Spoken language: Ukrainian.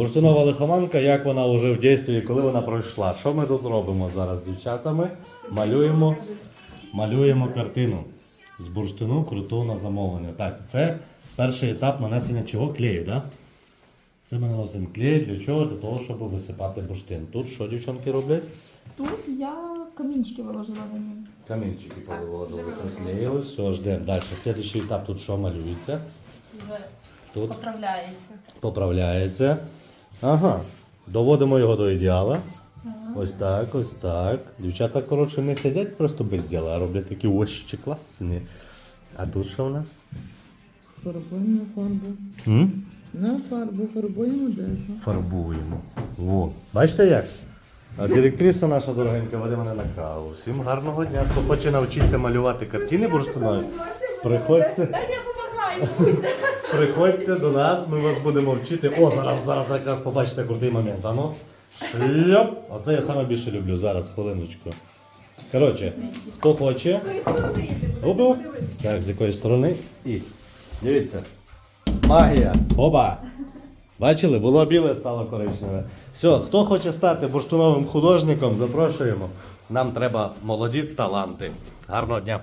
бурштинова лихоманка, як вона вже в дійстві, коли вона пройшла. Що ми тут робимо зараз з дівчатами? Малюємо, малюємо картину з бурштину круту на замовлення. Так, це перший етап нанесення чого? Клею, так? Да? Це ми наносимо клей для чого? Для того, щоб висипати бурштин. Тут що дівчонки роблять? Тут я камінчики виложила на ньому. Камінчики Так, виложили. приклеїли. Все, ждемо. Далі. Слідуючий етап тут що малюється? Тут поправляється. поправляється. Ага. Доводимо його до ідеала. Ось так, ось так. Дівчата, коротше, не сидять просто без діла, а роблять такі ось класні. А тут що у нас? Фарбуємо фарбу. М? На фарбу фарбуємо одежу. Фарбуємо. Во. Бачите як? А директриса наша дорогенька веде мене на каву. Всім гарного дня. Хто хоче навчитися малювати картини бурштинові, приходьте. Приходьте до нас, ми вас будемо вчити. О, зараз, зараз якраз побачите крутий момент. Ану. Шльоп. Оце я саме більше люблю. Зараз, хвилиночку. Коротше, хто хоче. Оба. Так, з якої сторони. І. Дивіться. Магія. Оба. Бачили, було біле, стало коричневе. Все, хто хоче стати бурштуновим художником, запрошуємо. Нам треба молоді таланти. Гарного дня.